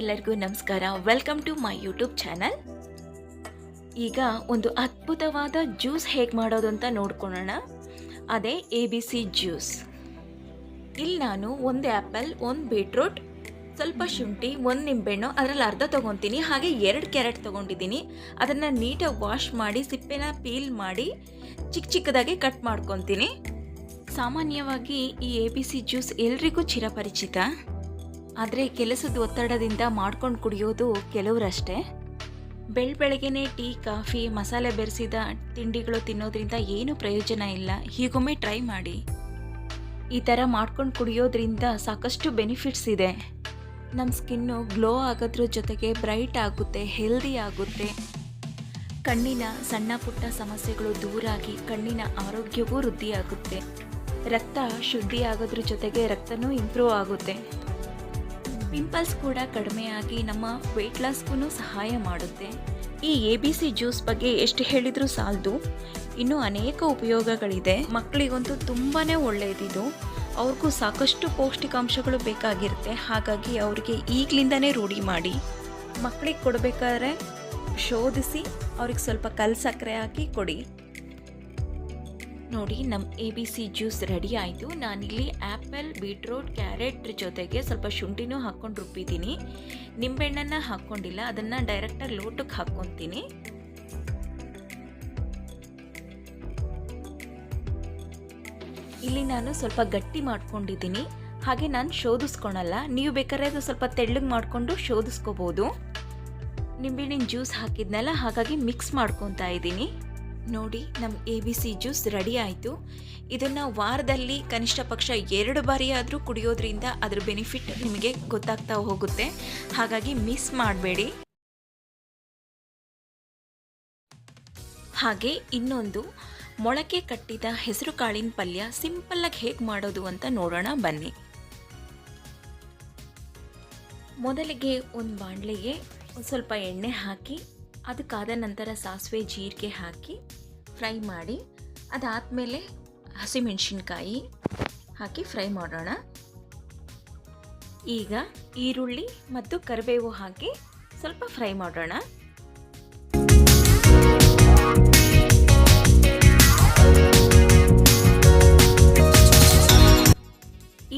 ಎಲ್ಲರಿಗೂ ನಮಸ್ಕಾರ. Welcome to my YouTube channel ಈಗ ಒಂದು ಅದ್ಭುತವಾದ ಜ್ಯೂಸ್ ಹೇಗೆ ಮಾಡೋದು ಅಂತ ನೋಡ್ಕೊಳ್ಳೋಣ. ಅದೇ ಎ ಬಿ ಸಿ ಜ್ಯೂಸ್. ಇಲ್ಲಿ ನಾನು ಒಂದು ಆ್ಯಪಲ್ ಒಂದು ಬೀಟ್ರೂಟ್, ಸ್ವಲ್ಪ ಶುಂಠಿ, ಒಂದು ನಿಂಬೆಹಣ್ಣು, ಅದರಲ್ಲಿ ಅರ್ಧ ತೊಗೊತೀನಿ. ಹಾಗೆ ಎರಡು ಕ್ಯಾರೆಟ್ ತೊಗೊಂಡಿದ್ದೀನಿ. ಅದನ್ನು ನೀಟಾಗಿ ವಾಶ್ ಮಾಡಿ, ಸಿಪ್ಪೆನ ಪೀಲ್ ಮಾಡಿ ಚಿಕ್ಕ ಚಿಕ್ಕದಾಗಿ ಕಟ್ ಮಾಡ್ಕೊತೀನಿ. ಸಾಮಾನ್ಯವಾಗಿ ಈ ಎ ಬಿ ಸಿ ಜ್ಯೂಸ್ ಎಲ್ರಿಗೂ ಚಿರಪರಿಚಿತ. ಆದರೆ ಕೆಲಸದ ಒತ್ತಡದಿಂದ ಮಾಡ್ಕೊಂಡು ಕುಡಿಯೋದು ಕೆಲವರಷ್ಟೇ. ಬೆಳ್ ಬೆಳಗ್ಗೆನೆ ಟೀ, ಕಾಫಿ, ಮಸಾಲೆ ಬೆರೆಸಿದ ತಿಂಡಿಗಳು ತಿನ್ನೋದ್ರಿಂದ ಏನು ಪ್ರಯೋಜನ ಇಲ್ಲ. ಹೀಗೊಮ್ಮೆ ಟ್ರೈ ಮಾಡಿ. ಈ ಥರ ಮಾಡ್ಕೊಂಡು ಕುಡಿಯೋದ್ರಿಂದ ಸಾಕಷ್ಟು ಬೆನಿಫಿಟ್ಸ್ ಇದೆ. ನಮ್ಮ ಸ್ಕಿನ್ನು ಗ್ಲೋ ಆಗೋದ್ರ ಜೊತೆಗೆ ಬ್ರೈಟ್ ಆಗುತ್ತೆ, ಹೆಲ್ದಿ ಆಗುತ್ತೆ. ಕಣ್ಣಿನ ಸಣ್ಣ ಪುಟ್ಟ ಸಮಸ್ಯೆಗಳು ದೂರಾಗಿ ಕಣ್ಣಿನ ಆರೋಗ್ಯವೂ ವೃದ್ಧಿಯಾಗುತ್ತೆ. ರಕ್ತ ಶುದ್ಧಿ ಆಗೋದ್ರ ಜೊತೆಗೆ ರಕ್ತನೂ ಇಂಪ್ರೂವ್ ಆಗುತ್ತೆ. ಪಿಂಪಲ್ಸ್ ಕೂಡ ಕಡಿಮೆಯಾಗಿ ನಮ್ಮ ವೆಯ್ಟ್ ಲಾಸ್ಗೂ ಸಹಾಯ ಮಾಡುತ್ತೆ. ಈ ಎ ಬಿ ಸಿ ಜ್ಯೂಸ್ ಬಗ್ಗೆ ಎಷ್ಟು ಹೇಳಿದರೂ ಸಾಲದು. ಇನ್ನೂ ಅನೇಕ ಉಪಯೋಗಗಳಿದೆ. ಮಕ್ಕಳಿಗಂತೂ ತುಂಬಾ ಒಳ್ಳೆಯದಿದು ಅವ್ರಿಗೂ ಸಾಕಷ್ಟು ಪೌಷ್ಟಿಕಾಂಶಗಳು ಬೇಕಾಗಿರುತ್ತೆ. ಹಾಗಾಗಿ ಅವರಿಗೆ ಈಗಲಿಂದನೇ ರೂಢಿ ಮಾಡಿ. ಮಕ್ಕಳಿಗೆ ಕೊಡಬೇಕಾದ್ರೆ ಶೋಧಿಸಿ, ಅವ್ರಿಗೆ ಸ್ವಲ್ಪ ಕಲ್ ಸಕ್ಕರೆ ಹಾಕಿ ಕೊಡಿ. ನೋಡಿ ನಮ್ಮ A B C juice ready ಆಯಿತು. ನಾನಿಲ್ಲಿ ಆ್ಯಪಲ್ ಬೀಟ್ರೋಟ್ ಕ್ಯಾರೆಟ್ ಜೊತೆಗೆ ಸ್ವಲ್ಪ ಶುಂಠಿನೂ ಹಾಕ್ಕೊಂಡು ರುಬ್ಬಿದ್ದೀನಿ. ನಿಂಬೆಹಣ್ಣನ್ನು ಹಾಕ್ಕೊಂಡಿಲ್ಲ ಅದನ್ನು ಡೈರೆಕ್ಟಾಗಿ ಲೋಟಕ್ಕೆ ಹಾಕ್ಕೊತೀನಿ. ಇಲ್ಲಿ ನಾನು ಸ್ವಲ್ಪ ಗಟ್ಟಿ ಮಾಡ್ಕೊಂಡಿದ್ದೀನಿ. ಹಾಗೆ ನಾನು ಶೋಧಿಸ್ಕೊಳಲ್ಲ, ನೀವು ಬೇಕಾದ್ರೆ ಅದು ಸ್ವಲ್ಪ ತೆಳ್ಳಗೆ ಮಾಡಿಕೊಂಡು ಶೋಧಿಸ್ಕೋಬೋದು. ನಿಂಬೆಹಣ್ಣಿನ ಜ್ಯೂಸ್ ಹಾಕಿದ್ನಲ್ಲ, ಹಾಗಾಗಿ ಮಿಕ್ಸ್ ಮಾಡ್ಕೊತಾ ಇದ್ದೀನಿ. ನೋಡಿ ನಮ್ಮ A B C juice ready ಆಯಿತು. ಇದನ್ನು ವಾರದಲ್ಲಿ ಕನಿಷ್ಠ ಪಕ್ಷ ಎರಡು ಬಾರಿ ಆದರೂ ಕುಡಿಯೋದ್ರಿಂದ ಅದರ ಬೆನಿಫಿಟ್ ನಿಮಗೆ ಗೊತ್ತಾಗ್ತಾ ಹೋಗುತ್ತೆ. ಹಾಗಾಗಿ ಮಿಸ್ ಮಾಡಬೇಡಿ. ಹಾಗೆ ಇನ್ನೊಂದು, ಮೊಳಕೆ ಕಟ್ಟಿದ ಹೆಸರು ಕಾಳಿನ ಪಲ್ಯ ಸಿಂಪಲ್ಲಾಗಿ ಹೇಗೆ ಮಾಡೋದು ಅಂತ ನೋಡೋಣ ಬನ್ನಿ. ಮೊದಲಿಗೆ ಒಂದು ಬಾಣಲೆಗೆ ಸ್ವಲ್ಪ ಎಣ್ಣೆ ಹಾಕಿ ಅದಕ್ಕಾದ ನಂತರ ಸಾಸಿವೆ ಜೀರಿಗೆ ಹಾಕಿ ಫ್ರೈ ಮಾಡಿ, ಅದಾದಮೇಲೆ ಹಸಿಮೆಣಸಿನ್ಕಾಯಿ ಹಾಕಿ ಫ್ರೈ ಮಾಡೋಣ. ಈಗ ಈರುಳ್ಳಿ ಮತ್ತು ಕರಿಬೇವು ಹಾಕಿ ಸ್ವಲ್ಪ ಫ್ರೈ ಮಾಡೋಣ.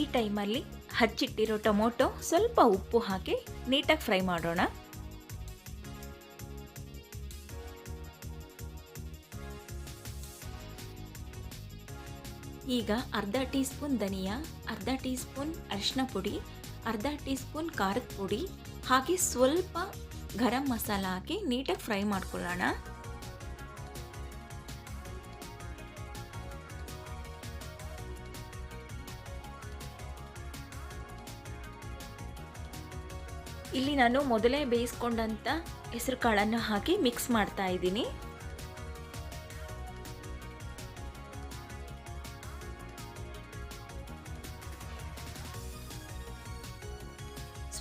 ಈ ಟೈಮಲ್ಲಿ ಹಚ್ಚಿಟ್ಟಿರೋ ಟೊಮೊಟೊ ಸ್ವಲ್ಪ ಉಪ್ಪು ಹಾಕಿ ನೀಟಾಗಿ ಫ್ರೈ ಮಾಡೋಣ. ಈಗ ಅರ್ಧ ಟೀ ಸ್ಪೂನ್ ಧನಿಯಾ, ಅರ್ಧ ಟೀ ಸ್ಪೂನ್ ಅರಿಶಿನ ಪುಡಿ, ಅರ್ಧ ಟೀ ಸ್ಪೂನ್ ಖಾರದ ಪುಡಿ, ಹಾಗೆ ಸ್ವಲ್ಪ ಗರಂ ಮಸಾಲ ಹಾಕಿ ನೀಟಾಗಿ ಫ್ರೈ ಮಾಡ್ಕೊಳ್ಳೋಣ. ಇಲ್ಲಿ ನಾನು ಮೊದಲೇ ಬೇಯಿಸ್ಕೊಂಡಂಥ ಹೆಸರು ಕಾಳನ್ನು ಹಾಕಿ ಮಿಕ್ಸ್ ಮಾಡ್ತಾ ಇದ್ದೀನಿ.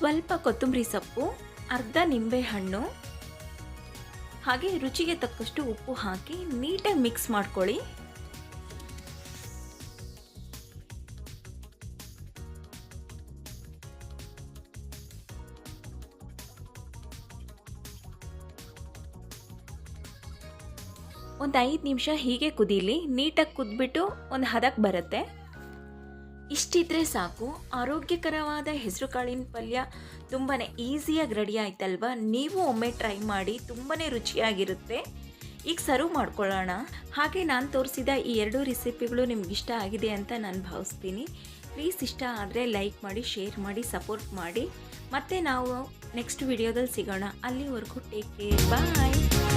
ಸ್ವಲ್ಪ ಕೊತ್ತಂಬರಿ ಸೊಪ್ಪು, ಅರ್ಧ ನಿಂಬೆಹಣ್ಣು ಹಾಗೆ ರುಚಿಗೆ ತಕ್ಕಷ್ಟು ಉಪ್ಪು ಹಾಕಿ ನೀಟಾಗಿ ಮಿಕ್ಸ್ ಮಾಡ್ಕೊಳ್ಳಿ. ಒಂದು ಐದು ನಿಮಿಷ ಹೀಗೆ ಕುದೀಲಿ, ನೀಟಾಗಿ ಕುದ್ಬಿಟ್ಟು ಒಂದು ಹದಕ್ಕೆ ಬರುತ್ತೆ. ಇಷ್ಟಿದ್ರೆ ಸಾಕು. ಆರೋಗ್ಯಕರವಾದ ಹೆಸರು ಕಾಳಿನ ಪಲ್ಯ ತುಂಬಾ ಈಸಿಯಾಗಿ ರೆಡಿ ಆಯ್ತಲ್ವಾ? ನೀವು ಒಮ್ಮೆ ಟ್ರೈ ಮಾಡಿ ತುಂಬಾ ರುಚಿಯಾಗಿರುತ್ತೆ. ಈಗ ಸರ್ವ್ ಮಾಡ್ಕೊಳ್ಳೋಣ. ಹಾಗೆ ನಾನು ತೋರಿಸಿದ ಈ ಎರಡೂ ರೆಸಿಪಿಗಳು ನಿಮ್ಗೆ ಇಷ್ಟ ಆಗಿದೆ ಅಂತ ನಾನು ಭಾವಿಸ್ತೀನಿ. ಪ್ಲೀಸ್ ಇಷ್ಟ ಆದರೆ ಲೈಕ್ ಮಾಡಿ ಶೇರ್ ಮಾಡಿ ಸಪೋರ್ಟ್ ಮಾಡಿ. ಮತ್ತು ನಾವು ನೆಕ್ಸ್ಟ್ ವಿಡಿಯೋದಲ್ಲಿ ಸಿಗೋಣ. ಅಲ್ಲಿವರೆಗೂ ಟೇಕ್ ಕೇರ್ ಬಾಯ್